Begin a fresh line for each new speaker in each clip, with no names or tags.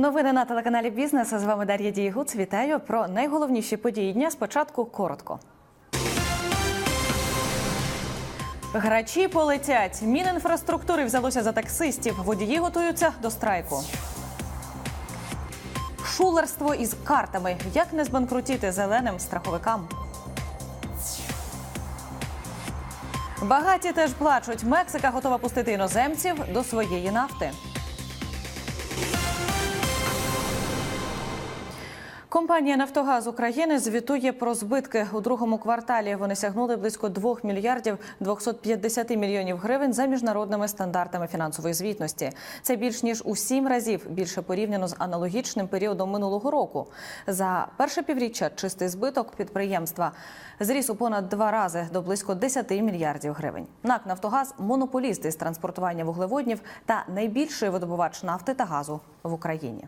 Новини на телеканалі Бізнес. З вами Дар'я Дієгуц. Вітаю про найголовніші події дня. Спочатку коротко. Грачі полетять. Мінінфраструктури взялося за таксистів. Водії готуються до страйку. Шулерство із картами. Як не збанкрутіти зеленим страховикам? Багаті теж плачуть. Мексика готова пустити іноземців до своєї нафти. Компанія Нафтогаз України звітує про збитки у другому кварталі. Вони сягнули близько 2 мільярдів 250 мільйонів гривень за міжнародними стандартами фінансової звітності. Це більш ніж у сім разів більше порівняно з аналогічним періодом минулого року. За перше півріччя чистий збиток підприємства зріс у понад два рази до близько 10 мільярдів гривень. НАК Нафтогаз монополіст із транспортування вуглеводнів та найбільший видобувач нафти та газу в Україні.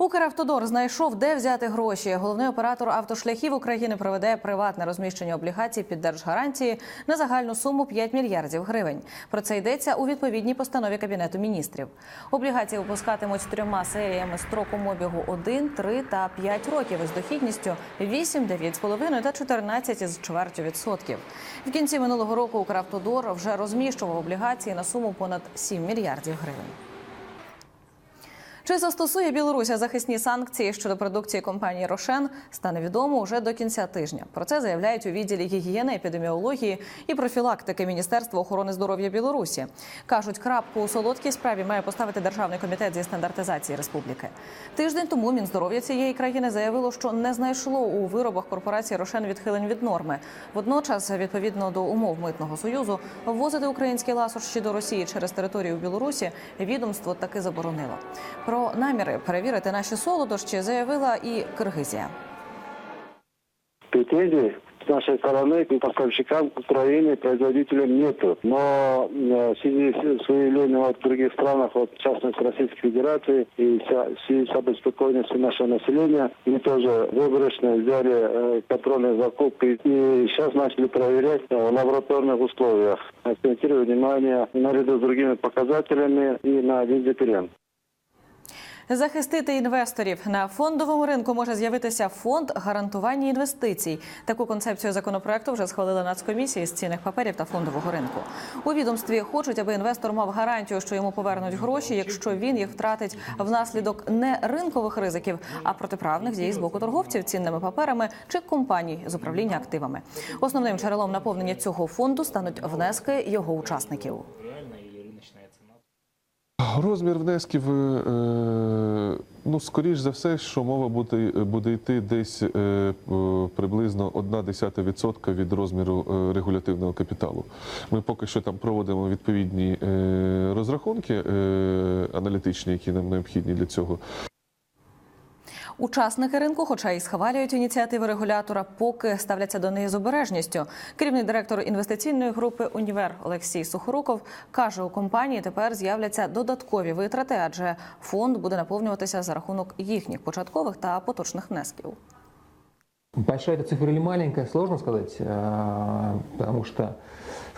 Укравтодор знайшов, де взяти гроші. Головний оператор автошляхів України проведе приватне розміщення облігацій під держгарантії на загальну суму 5 мільярдів гривень. Про це йдеться у відповідній постанові кабінету міністрів. Облігації випускатимуть трьома серіями строком обігу 1, 3 та 5 років із дохідністю 8, 9,5 та 14 із чвертю відсотків. В кінці минулого року Укравтодор вже розміщував облігації на суму понад 7 мільярдів гривень. Чи застосує Білоруся захисні санкції щодо продукції компанії Рошен, стане відомо уже до кінця тижня. Про це заявляють у відділі гігієни, епідеміології і профілактики Міністерства охорони здоров'я Білорусі. кажуть, крапку у солодкій справі має поставити державний комітет зі стандартизації республіки. Тиждень тому Мінздоров'я цієї країни заявило, що не знайшло у виробах корпорації Рошен відхилень від норми. Водночас, відповідно до умов митного союзу, ввозити українські ласощі до Росії через територію Білорусі відомство таки заборонило. Про наміри перевірити наші солодощі заявила і Киргизія.
претензий с нашей стороны к поставщикам к Украине, производителям нету. Но э, в связи с выявлением вот в других странах, вот, в частности Российской Федерации, и вся- в связи с обеспокоенностью нашего населения, мы тоже выборочно взяли э, контрольные закупки и сейчас начали проверять э, в лабораторных условиях, акцентируя внимание наряду с другими показателями и на визитирен.
Захистити інвесторів на фондовому ринку може з'явитися фонд гарантування інвестицій. Таку концепцію законопроекту вже схвалила Нацкомісія з цінних паперів та фондового ринку. У відомстві хочуть, аби інвестор мав гарантію, що йому повернуть гроші, якщо він їх втратить внаслідок не ринкових ризиків, а протиправних дій з боку торговців цінними паперами чи компаній з управління активами. Основним джерелом наповнення цього фонду стануть внески його учасників.
Розмір внесків, е, ну, скоріш за все, що мова буде, буде йти десь е, е, приблизно 1,1% від розміру е, регулятивного капіталу. Ми поки що там проводимо відповідні е, розрахунки е, аналітичні, які нам необхідні для цього.
Учасники ринку, хоча і схвалюють ініціативи регулятора, поки ставляться до неї з обережністю. Керівний директор інвестиційної групи Універ Олексій Сухоруков каже, у компанії тепер з'являться додаткові витрати, адже фонд буде наповнюватися за рахунок їхніх початкових та поточних внесків.
Большая эта цифра или маленькая, сложно сказать, потому что,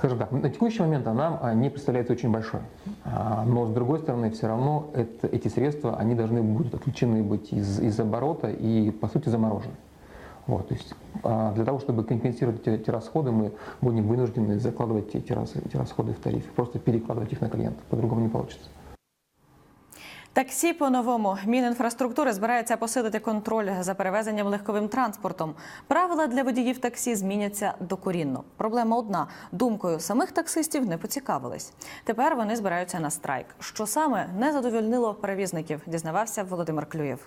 скажем так, на текущий момент она а, не представляется очень большой. А, Но, с другой стороны, все равно это, эти средства, они должны будут отключены быть из, из оборота и, по сути, заморожены. Вот, то есть а, для того, чтобы компенсировать эти, эти расходы, мы будем вынуждены закладывать эти, эти расходы в тариф, просто перекладывать их на клиента, по-другому не получится.
Таксі по-новому Мінінфраструктури збирається посилити контроль за перевезенням легковим транспортом. Правила для водіїв таксі зміняться докорінно. Проблема одна: думкою самих таксистів не поцікавились. Тепер вони збираються на страйк. Що саме не задовольнило перевізників, дізнавався Володимир Клюєв.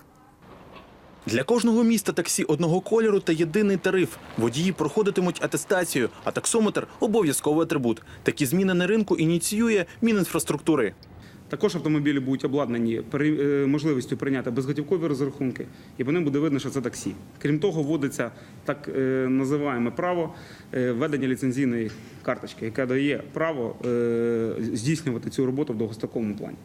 Для кожного міста таксі одного кольору та єдиний тариф. Водії проходитимуть атестацію, а таксометр обов'язковий атрибут. Такі зміни на ринку ініціює Мінінфраструктури.
Також автомобілі будуть обладнані е, можливістю прийняти безготівкові розрахунки, і по ним буде видно, що це таксі. Крім того, вводиться так е, називаємо право ведення ліцензійної карточки, яке дає право е, здійснювати цю роботу в довгостроковому плані.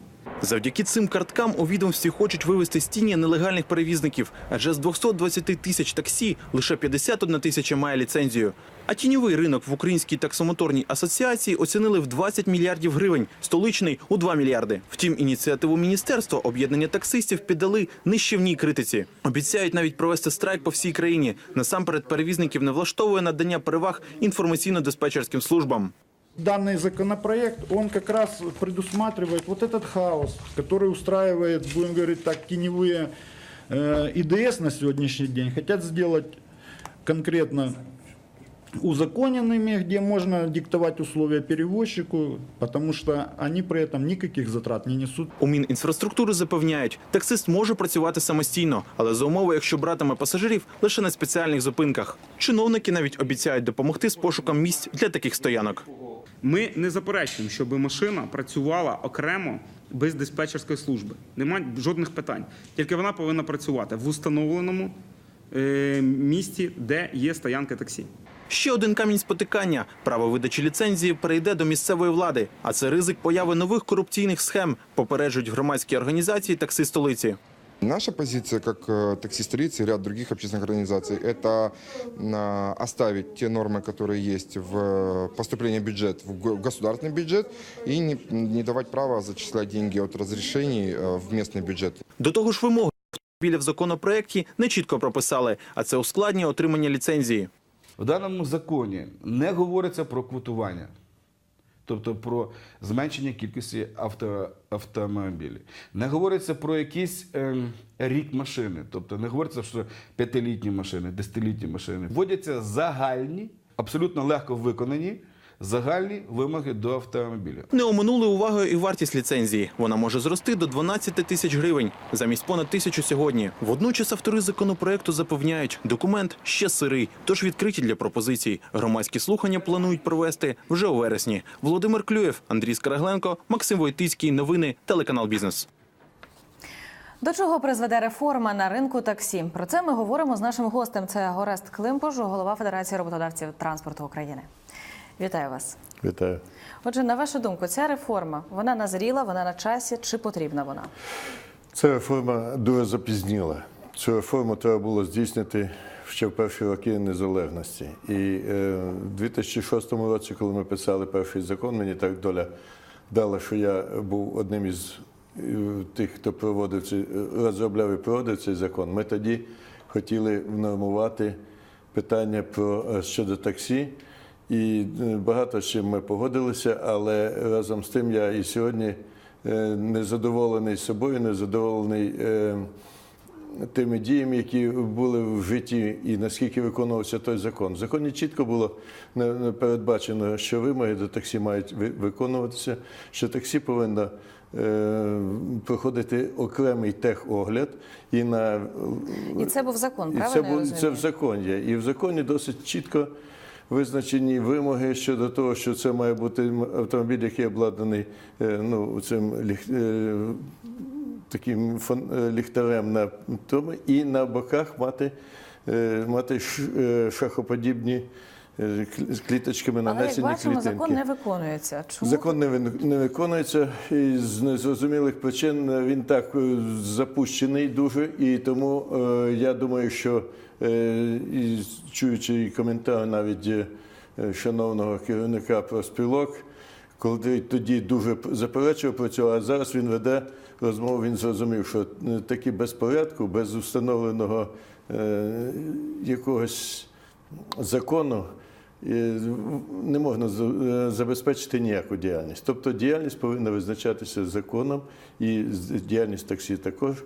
Завдяки цим карткам у відомстві хочуть вивести з тіні нелегальних перевізників, адже з 220 тисяч таксі лише 51 тисяча має ліцензію. А тіньовий ринок в Українській таксомоторній асоціації оцінили в 20 мільярдів гривень, столичний – у 2 мільярди. Втім, ініціативу міністерства об'єднання таксистів піддали нищівній критиці. Обіцяють навіть провести страйк по всій країні. Насамперед перевізників не влаштовує надання переваг інформаційно-диспетчерським службам
Данный законопроект, он как раз предусматривает вот этот хаос, который устраивает, будем говорить так, теневые э, ИДС на сегодняшний день. Хотят сделать конкретно узаконенными, где можно диктовать условия перевозчику, потому что они при этом никаких затрат не несут.
У Мінінфраструктури запевняють, таксист може працювати самостійно, але за умови, якщо братиме пасажирів лише на спеціальних зупинках. Чиновники навіть обіцяють допомогти з пошуком місць для таких стоянок.
Ми не заперечуємо, щоб машина працювала окремо без диспетчерської служби. Немає жодних питань. Тільки вона повинна працювати в установленому е, місті, де є стоянка таксі.
Ще один камінь спотикання. Право видачі ліцензії перейде до місцевої влади, а це ризик появи нових корупційних схем, попереджують громадські організації такси столиці.
Наша позиция, как э, такси столицы и ряд других общественных организаций, это а, оставить те нормы, которые есть в э, поступлении в бюджет, в го- государственный бюджет, и не, не давать права зачислять деньги от разрешений э, в местный бюджет.
До того ж, вимоги біля в законопроекті не чітко прописали, а це ускладнює отримання ліцензії.
В даному законі не говориться про квотування, тобто про зменшення кількості авто, автомобілів. Не говориться про якийсь е, рік машини, тобто не говориться, що п'ятилітні машини, десятилітні машини. Вводяться загальні, абсолютно легко виконані загальні вимоги до автомобіля.
Не оминули увагою і вартість ліцензії. Вона може зрости до 12 тисяч гривень замість понад тисячу сьогодні. Водночас автори законопроекту запевняють, документ ще сирий, тож відкриті для пропозицій. Громадські слухання планують провести вже у вересні. Володимир Клюєв, Андрій Скарагленко, Максим Войтицький. Новини телеканал Бізнес.
До чого призведе реформа на ринку таксі? Про це ми говоримо з нашим гостем. Це Горест Климпуш, голова Федерації роботодавців транспорту України. Вітаю вас.
Вітаю.
Отже, на вашу думку, ця реформа вона назріла, вона на часі чи потрібна вона?
Ця реформа дуже запізніла. Цю реформу треба було здійснити ще в перші роки незалежності. І е, в 2006 році, коли ми писали перший закон, мені так доля дала, що я був одним із е, тих, хто проводив цей, розробляв і проводив цей закон. Ми тоді хотіли внормувати питання про е, щодо таксі. І е, багато з чим ми погодилися, але разом з тим я і сьогодні е, незадоволений собою, незадоволений е, тими діями, які були в житті, і наскільки виконувався той закон. В законі чітко було передбачено, що вимоги до таксі мають виконуватися, що таксі повинно проходити окремий техогляд і на
І це був закон,
і це,
я
бу- це в законі. І в законі досить чітко визначені вимоги щодо того, що це має бути автомобіль, який обладнаний е, ну, цим ліх- е, таким е, ліхтарем на тому, і на боках мати, мати шахоподібні кліточками
Але як
нанесені
бачимо,
клітинки.
закон не виконується. Чому?
Закон не, не виконується і з незрозумілих причин він так запущений дуже, і тому е, я думаю, що і чуючи коментар навіть е, шановного керівника проспілок, коли тоді дуже заперечував про цього, а зараз він веде розмову, він зрозумів, що е, такі без установленого е, якогось закону е, не можна е, забезпечити ніяку діяльність. Тобто діяльність повинна визначатися законом, і діяльність таксі також.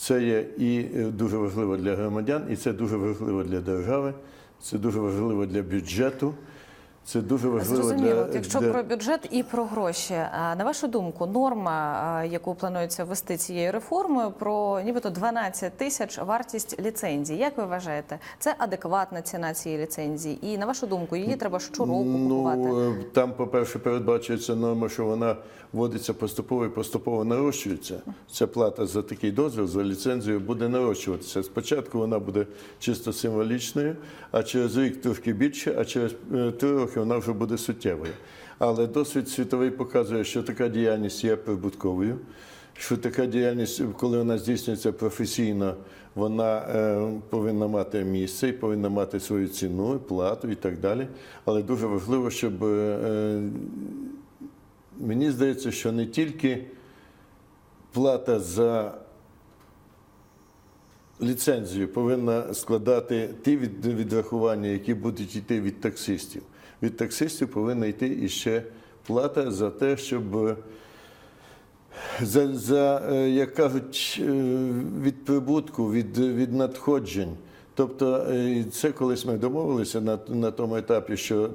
Це є і е, дуже важливо для громадян, і це дуже важливо для держави, це дуже важливо для бюджету. Це дуже важливо
Зрозуміло,
для,
якщо
для...
про бюджет і про гроші, а, на вашу думку, норма, яку планується ввести цією реформою, про нібито 12 тисяч вартість ліцензії. Як ви вважаєте, це адекватна ціна цієї ліцензії? І на вашу думку, її треба щороку?
Ну, е, там, по-перше, передбачується норма, що вона вводиться поступово і поступово нарощується. Ця плата за такий дозвіл, за ліцензію буде нарощуватися. Спочатку вона буде чисто символічною, а через рік трошки більше, а через е, три роки вона вже буде суттєвою. Але досвід світовий показує, що така діяльність є прибутковою. що така діяльність, коли вона здійснюється професійно, вона е, повинна мати місце і повинна мати свою ціну, плату і так далі. Але дуже важливо, щоб е, мені здається, що не тільки плата за ліцензію повинна складати ті від- відрахування, які будуть йти від таксистів. Від таксистів повинна йти іще плата за те, щоб за, за е, як кажуть, е, від прибутку, від, від надходжень. Тобто е, це колись ми домовилися на, на тому етапі, що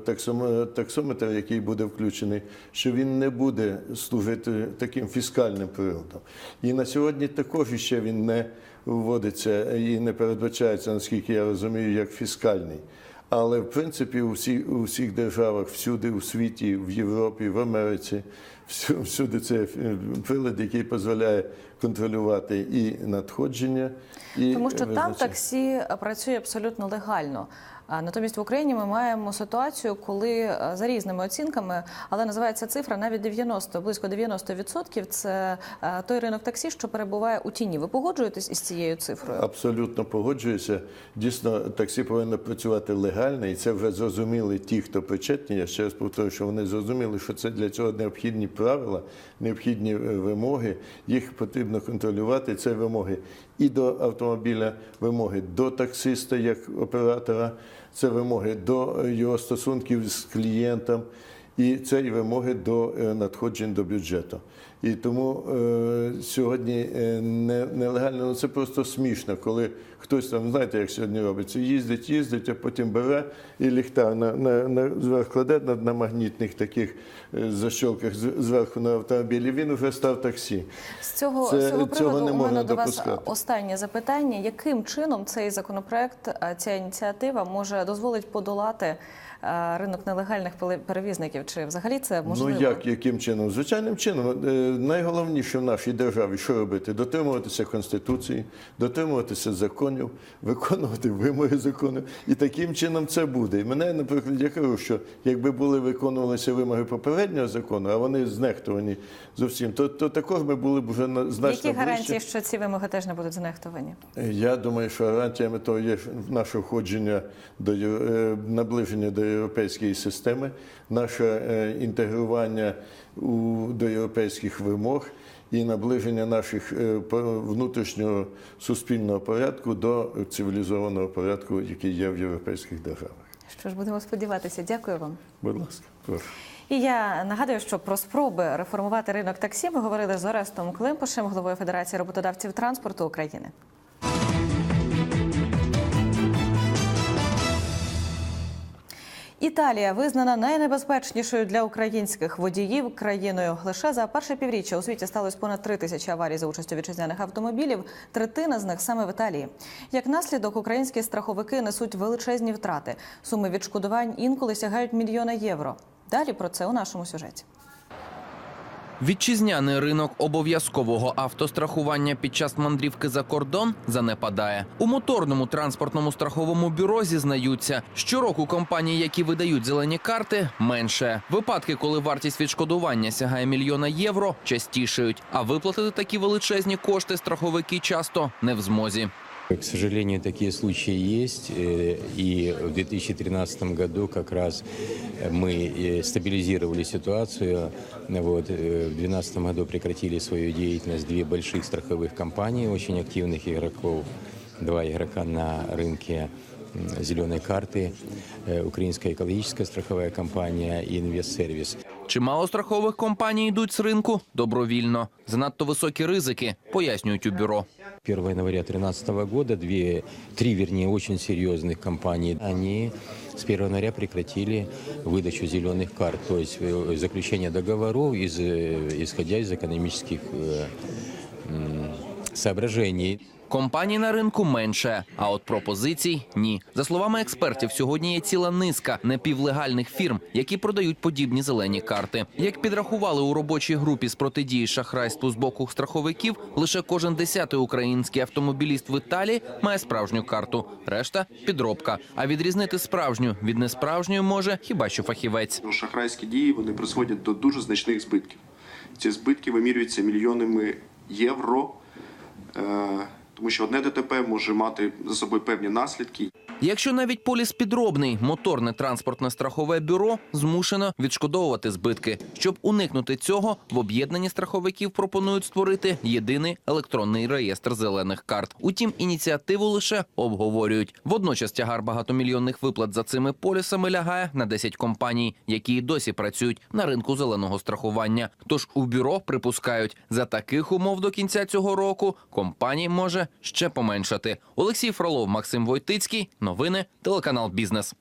таксометр, який буде включений, що він не буде служити таким фіскальним приладом. І на сьогодні також ще він не вводиться і не передбачається, наскільки я розумію, як фіскальний. Але в принципі у всіх, у всіх державах, всюди у світі, в Європі, в Америці, всюди це е, прилад, який дозволяє контролювати і надходження, і
Тому що там таксі працює абсолютно легально. Натомість в Україні ми маємо ситуацію, коли е, за різними оцінками, але називається цифра навіть 90, близько 90% – це е, той ринок таксі, що перебуває у тіні. Ви погоджуєтесь із цією цифрою?
Абсолютно погоджуюся. Дійсно, таксі повинно працювати легально, і це вже зрозуміли ті, хто причетні. Я ще раз повторюю, що вони зрозуміли, що це для цього необхідні правила, необхідні е, вимоги. Їх потрібно контролювати. Це вимоги і до автомобіля, вимоги до таксиста як оператора, це вимоги до його стосунків з клієнтом. І це і вимоги до е, надходжень до бюджету. І тому е, сьогодні е, не, нелегально, ну це просто смішно, коли хтось там, знаєте, як сьогодні робиться, їздить, їздить, а потім бере і ліхтар на, на, на, зверху кладе на, на магнітних таких е, защолках зверху на автомобілі, він вже став таксі.
З цього,
Це-
з цього
цього
приводу
не
у мене до вас останнє запитання: яким чином цей законопроект, ця ініціатива може дозволить подолати ринок нелегальних перевізників? Чи взагалі це можливо?
Ну як, яким чином? Звичайним чином. Е, Найголовніше в нашій державі що робити? Дотримуватися Конституції, дотримуватися законів, виконувати вимоги законів. І таким чином це буде. І мене, наприклад, я кажу, що якби були виконувалися вимоги попереднього закону, а вони знехтовані зовсім, то, то також ми були б вже на- значно
Які гарантії,
ближче.
що ці вимоги теж не будуть знехтовані?
Я думаю, що гарантіями того є наше входження до е, наближення до європейської системи, наше е, інтегрування у, до європейських вимог і наближення наших е, внутрішнього суспільного порядку до цивілізованого порядку, який є в європейських державах.
Що ж будемо сподіватися? Дякую вам.
Будь ласка, прошу.
І я нагадую, що про спроби реформувати ринок таксі ми говорили з Орестом Климпушем, головою Федерації роботодавців транспорту України. Італія визнана найнебезпечнішою для українських водіїв країною. Лише за перше півріччя у світі сталося понад три тисячі аварій за участю вітчизняних автомобілів. Третина з них саме в Італії. Як наслідок, українські страховики несуть величезні втрати. Суми відшкодувань інколи сягають мільйона євро. Далі про це у нашому сюжеті.
Вітчизняний ринок обов'язкового автострахування під час мандрівки за кордон занепадає. У моторному транспортному страховому бюро зізнаються, щороку компанії, які видають зелені карти, менше. Випадки, коли вартість відшкодування сягає мільйона євро, частішають. А виплатити такі величезні кошти страховики часто не в змозі.
К сожалению, такие случаи есть. э, И в 2013 году как раз мы э, стабилизировали ситуацию. Вот. э, В 2012 году прекратили свою деятельность две больших страховых компании, очень активных игроков. Два игрока на рынке зеленой карты, э, Украинская экологическая страховая компания и Инвестсервис.
Чимало страхових компаній йдуть з ринку добровільно. Занадто високі ризики, пояснюють у бюро.
1 января 2013 года две, три, вернее, очень серьезных компаний, они с 1 января прекратили выдачу зеленых карт, то есть э, заключение договоров, из, э, исходя из экономических э, м, соображений.
Компаній на ринку менше, а от пропозицій ні. За словами експертів, сьогодні є ціла низка напівлегальних фірм, які продають подібні зелені карти. Як підрахували у робочій групі з протидії шахрайству з боку страховиків, лише кожен десятий український автомобіліст в Італії має справжню карту. Решта підробка. А відрізнити справжню від несправжньої може хіба що фахівець.
Шахрайські дії вони призводять до дуже значних збитків. Ці збитки вимірюються мільйонами євро, е, тому що одне ДТП може мати за собою певні наслідки.
Якщо навіть поліс підробний, моторне транспортне страхове бюро змушено відшкодовувати збитки. Щоб уникнути цього, в об'єднанні страховиків пропонують створити єдиний електронний реєстр зелених карт. Утім, ініціативу лише обговорюють. Водночас тягар багатомільйонних виплат за цими полісами лягає на 10 компаній, які й досі працюють на ринку зеленого страхування. Тож у бюро припускають, за таких умов до кінця цього року компаній може ще поменшати. Олексій Фролов, Максим Войтицький. Новини телеканал Бізнес.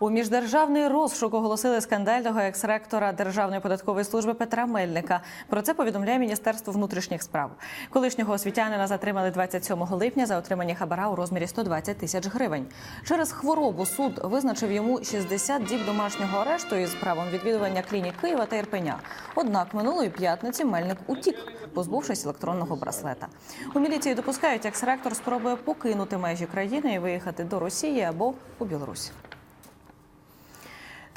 У міждержавний розшук оголосили скандального екс-ректора Державної податкової служби Петра Мельника. Про це повідомляє Міністерство внутрішніх справ. Колишнього освітянина затримали 27 липня за отримання хабара у розмірі 120 тисяч гривень. Через хворобу суд визначив йому 60 діб домашнього арешту із правом відвідування клінік Києва та Ірпеня. Однак минулої п'ятниці Мельник утік, позбувшись електронного браслета. У міліції допускають, екс-ректор спробує покинути межі країни і виїхати до Росії або у Білорусь.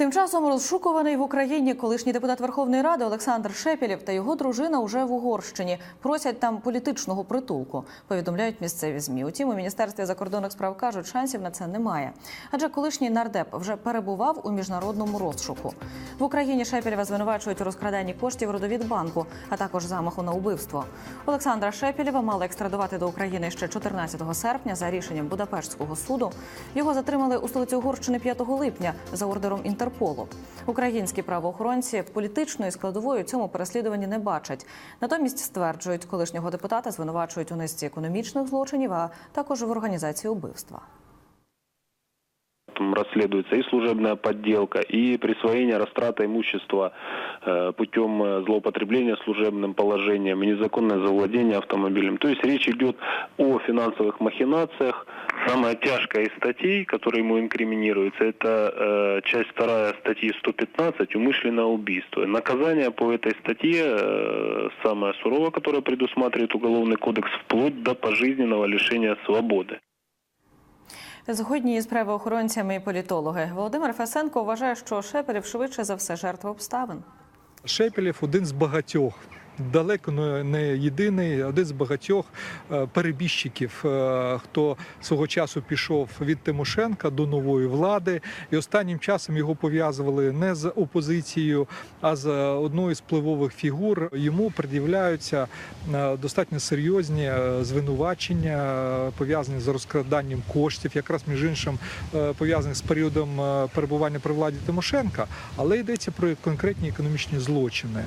Тим часом розшукуваний в Україні колишній депутат Верховної Ради Олександр Шепілєв та його дружина уже в Угорщині просять там політичного притулку. Повідомляють місцеві змі. Утім, у міністерстві закордонних справ кажуть, шансів на це немає. Адже колишній нардеп вже перебував у міжнародному розшуку. В Україні Шепілєва звинувачують у розкраданні коштів родовідбанку, а також замаху на убивство. Олександра Шепілєва мали екстрадувати до України ще 14 серпня за рішенням Будапештського суду. Його затримали у столиці Угорщини 5 липня за ордером Інтерполу. Українські правоохоронці політичної складової у цьому переслідуванні не бачать. Натомість стверджують, колишнього депутата звинувачують у низці економічних злочинів, а також в організації убивства.
Там расследуется и служебная подделка, и присвоение растрата имущества э, путем э, злоупотребления служебным положением, и незаконное завладение автомобилем. То есть речь идет о финансовых махинациях. Самая тяжкая из статей, которая ему инкриминируется, это э, часть вторая статьи 115 «Умышленное убийство». Наказание по этой статье самое суровое, которое предусматривает Уголовный кодекс, вплоть до пожизненного лишения свободы.
Згодні з правоохоронцями і політологи Володимир Фесенко вважає, що Шепелів швидше за все жертва обставин.
Шепелів один з багатьох. Далеко не- не єдиний, один з багатьох е, перебіжчиків, е, хто свого часу пішов від Тимошенка до нової влади, і останнім часом його пов'язували не з опозицією, а з одною з впливових фігур. Йому пред'являються е, достатньо серйозні звинувачення, пов'язані з розкраданням коштів, якраз між іншим пов'язаних з періодом перебування при владі Тимошенка, але йдеться про конкретні економічні злочини.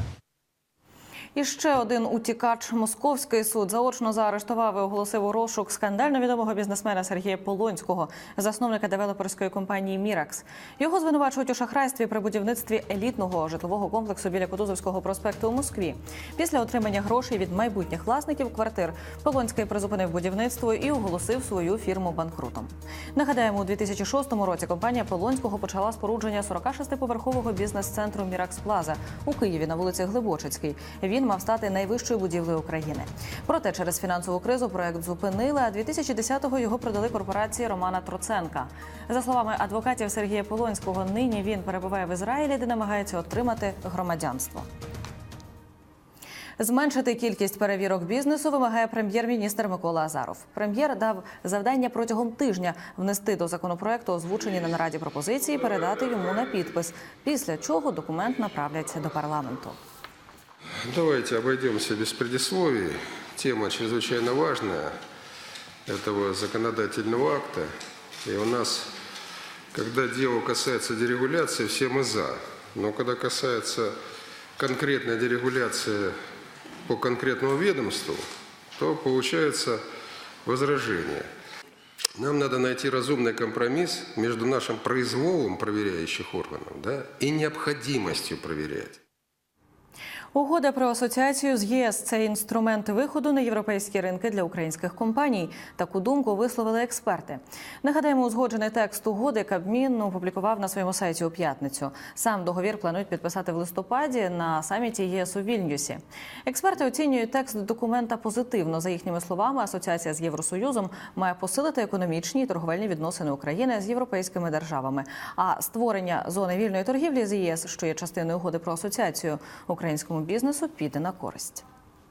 І ще один утікач. Московський суд заочно заарештував і оголосив у розшук скандально відомого бізнесмена Сергія Полонського, засновника девелоперської компанії Міракс. Його звинувачують у шахрайстві при будівництві елітного житлового комплексу біля Кутузовського проспекту у Москві. Після отримання грошей від майбутніх власників квартир Полонський призупинив будівництво і оголосив свою фірму банкрутом. Нагадаємо, у 2006 році компанія Полонського почала спорудження 46-поверхового бізнес-центру Міракс Плаза у Києві на вулиці Глибочицькій. Він мав стати найвищою будівлею України. Проте через фінансову кризу проект зупинили. А 2010-го його продали корпорації Романа Троценка. За словами адвокатів Сергія Полонського, нині він перебуває в Ізраїлі, де намагається отримати громадянство. Зменшити кількість перевірок бізнесу вимагає прем'єр-міністр Микола Азаров. Прем'єр дав завдання протягом тижня внести до законопроекту озвучені на нараді пропозиції, передати йому на підпис. Після чого документ направлять до парламенту.
Давайте обойдемся без предисловий. Тема чрезвычайно важная этого законодательного акта. И у нас, когда дело касается дерегуляции, все мы за. Но когда касается конкретной дерегуляции по конкретному ведомству, то получается возражение. Нам надо найти разумный компромисс между нашим произволом проверяющих органов да, и необходимостью проверять.
Угода про асоціацію з ЄС це інструмент виходу на європейські ринки для українських компаній. Таку думку висловили експерти. Нагадаємо, узгоджений текст угоди Кабмін опублікував на своєму сайті у п'ятницю. Сам договір планують підписати в листопаді на саміті ЄС у Вільнюсі. Експерти оцінюють текст документа позитивно. За їхніми словами, асоціація з Євросоюзом має посилити економічні і торговельні відносини України з європейськими державами. А створення зони вільної торгівлі з ЄС, що є частиною угоди про асоціацію українському бізнесу, піде на користь.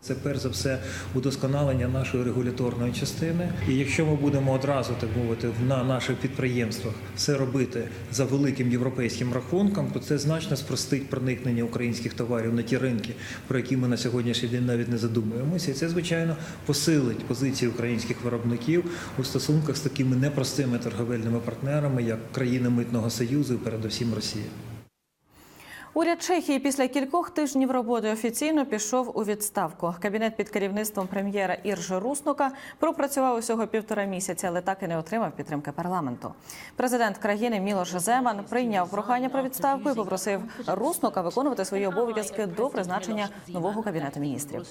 Це перш за все удосконалення нашої регуляторної частини. І якщо ми будемо одразу так мовити на наших підприємствах все робити за великим європейським рахунком, то це значно спростить проникнення українських товарів на ті ринки, про які ми на сьогоднішній день навіть не задумуємося. І це звичайно посилить позиції українських виробників у стосунках з такими непростими торговельними партнерами, як країни митного союзу, і передусім Росія.
Уряд Чехії після кількох тижнів роботи офіційно пішов у відставку. Кабінет під керівництвом прем'єра Іржи Руснука пропрацював усього півтора місяця, але так і не отримав підтримки парламенту. Президент країни Мілош Земан прийняв прохання про відставку і попросив Руснука виконувати свої обов'язки до призначення нового кабінету міністрів.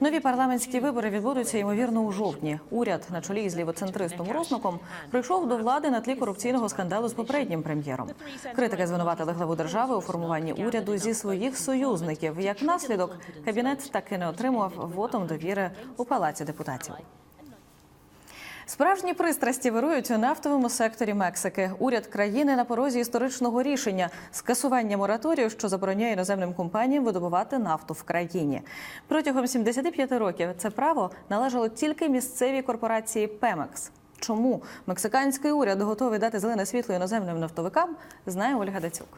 Нові парламентські вибори відбудуться ймовірно у жовтні. Уряд на чолі з лівоцентристом Руснуком прийшов до влади на тлі корупційного скандалу з попереднім прем'єром. Критики звинуватили главу держави у формуванні уряду зі своїх союзників. Як наслідок, кабінет таки не отримував вотом довіри у палаці депутатів. Справжні пристрасті вирують у нафтовому секторі Мексики. Уряд країни на порозі історичного рішення скасування мораторію, що забороняє іноземним компаніям видобувати нафту в країні. Протягом 75 років це право належало тільки місцевій корпорації Пемекс. Чому мексиканський уряд готовий дати зелене світло іноземним нафтовикам, знає Ольга Дацюк.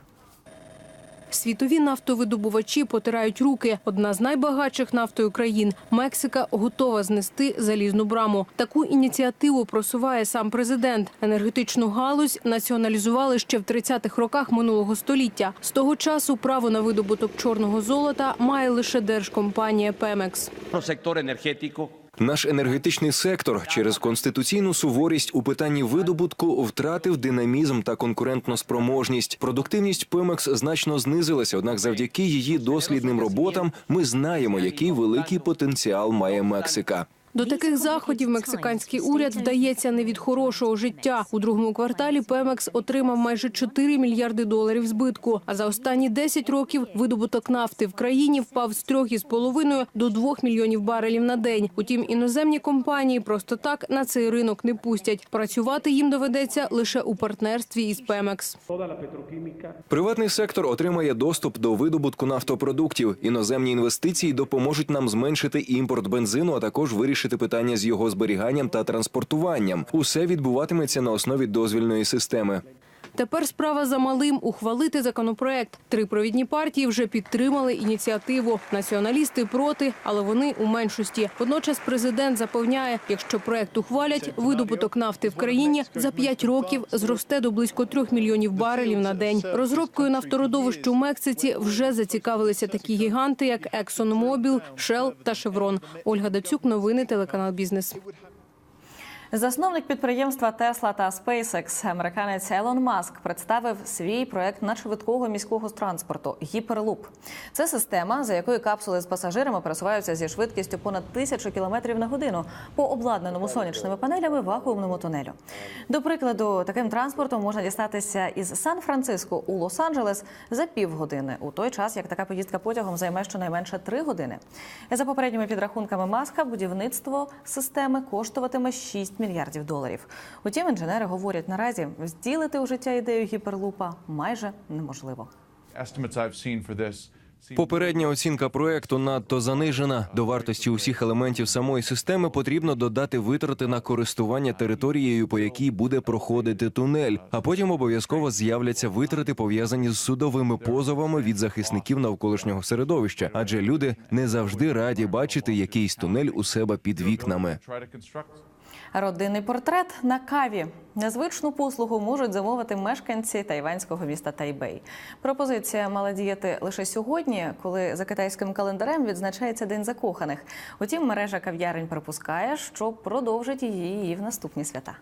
Світові нафтовидобувачі потирають руки. Одна з найбагатших нафтою країн Мексика готова знести залізну браму. Таку ініціативу просуває сам президент. Енергетичну галузь націоналізували ще в 30-х роках минулого століття. З того часу право на видобуток чорного золота має лише держкомпанія Пемекс.
Наш енергетичний сектор через конституційну суворість у питанні видобутку втратив динамізм та конкурентну спроможність. Продуктивність Пемекс значно знизилася. Однак, завдяки її дослідним роботам, ми знаємо, який великий потенціал має Мексика.
До таких заходів мексиканський уряд вдається не від хорошого життя. У другому кварталі Пемекс отримав майже 4 мільярди доларів збитку. А за останні 10 років видобуток нафти в країні впав з 3,5 до 2 мільйонів барелів на день. Утім, іноземні компанії просто так на цей ринок не пустять. Працювати їм доведеться лише у партнерстві із Пемекс.
Приватний сектор отримає доступ до видобутку нафтопродуктів. Іноземні інвестиції допоможуть нам зменшити імпорт бензину, а також вирішити питання з його зберіганням та транспортуванням. Усе відбуватиметься на основі дозвільної системи.
Тепер справа за малим ухвалити законопроект. Три провідні партії вже підтримали ініціативу. Націоналісти проти, але вони у меншості. Водночас президент запевняє, якщо проект ухвалять, видобуток нафти в країні за п'ять років зросте до близько трьох мільйонів барелів на день. Розробкою нафтородовищ у Мексиці вже зацікавилися такі гіганти, як ExxonMobil, Shell та Chevron. Ольга Дацюк, новини телеканал Бізнес.
Засновник підприємства Тесла та SpaceX, американець Елон Маск, представив свій проект надшвидкого міського транспорту Гіперлуп. Це система, за якою капсули з пасажирами пересуваються зі швидкістю понад тисячу кілометрів на годину по обладнаному сонячними панелями вакуумному тунелю. До прикладу, таким транспортом можна дістатися із Сан-Франциско у Лос-Анджелес за півгодини, у той час як така поїздка потягом займе щонайменше три години. За попередніми підрахунками Маска, будівництво системи коштуватиме 6 мільярдів доларів. Утім, інженери говорять наразі, втілити у життя ідею гіперлупа майже неможливо.
Попередня оцінка проекту надто занижена. До вартості усіх елементів самої системи потрібно додати витрати на користування територією, по якій буде проходити тунель. А потім обов'язково з'являться витрати, пов'язані з судовими позовами від захисників навколишнього середовища, адже люди не завжди раді бачити якийсь тунель у себе під вікнами.
Родинний портрет на каві. Незвичну послугу можуть замовити мешканці тайванського міста Тайбей. Пропозиція мала діяти лише сьогодні, коли за китайським календарем відзначається День закоханих. Утім, мережа кав'ярень припускає, що продовжить її в наступні свята.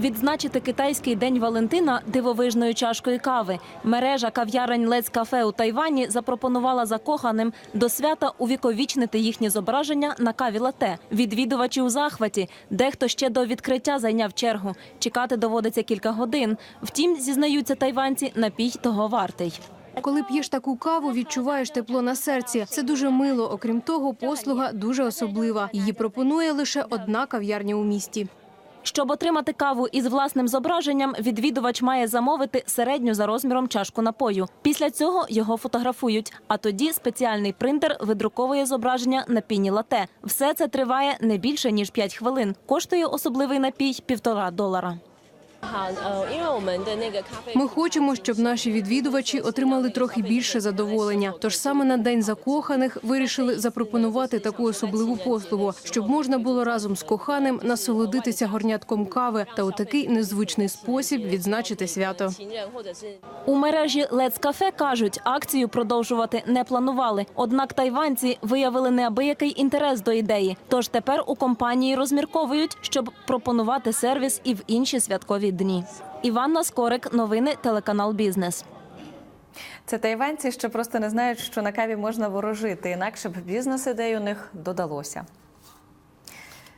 Відзначити китайський день Валентина дивовижною чашкою кави. Мережа кав'ярень Let's Cafe у Тайвані запропонувала закоханим до свята увіковічнити їхні зображення на каві лате. Відвідувачі у захваті. Дехто ще до відкриття зайняв чергу. Чекати доводиться кілька годин. Втім, зізнаються тайванці, напій того вартий.
Коли п'єш таку каву, відчуваєш тепло на серці. Це дуже мило. Окрім того, послуга дуже особлива. Її пропонує лише одна кав'ярня у місті.
Щоб отримати каву із власним зображенням, відвідувач має замовити середню за розміром чашку напою. Після цього його фотографують, а тоді спеціальний принтер видруковує зображення на піні лате. Все це триває не більше ніж 5 хвилин. Коштує особливий напій півтора долара.
Ми хочемо, щоб наші відвідувачі отримали трохи більше задоволення. Тож саме на день закоханих вирішили запропонувати таку особливу послугу, щоб можна було разом з коханим насолодитися горнятком кави та у такий незвичний спосіб відзначити свято.
У мережі Let's Cafe кажуть, акцію продовжувати не планували. Однак тайванці виявили неабиякий інтерес до ідеї. Тож тепер у компанії розмірковують, щоб пропонувати сервіс і в інші святкові дні. Іванна Скорик, новини, телеканал Бізнес.
Це тайванці, що просто не знають, що на каві можна ворожити, інакше б бізнес-ідей у них додалося.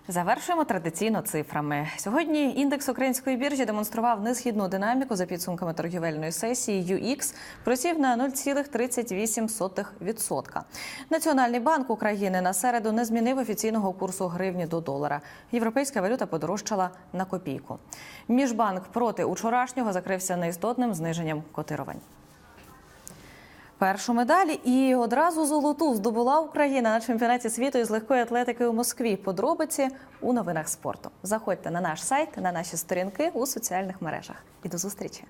Завершуємо традиційно цифрами. Сьогодні індекс української біржі демонстрував несхідну динаміку за підсумками торгівельної сесії. UX просів на 0,38%. Національний банк України на середу не змінив офіційного курсу гривні до долара. Європейська валюта подорожчала на копійку. Міжбанк проти учорашнього закрився неістотним зниженням котирувань першу медаль і одразу золоту здобула Україна на чемпіонаті світу із легкої атлетики у Москві. Подробиці у новинах спорту. Заходьте на наш сайт, на наші сторінки у соціальних мережах. І до зустрічі.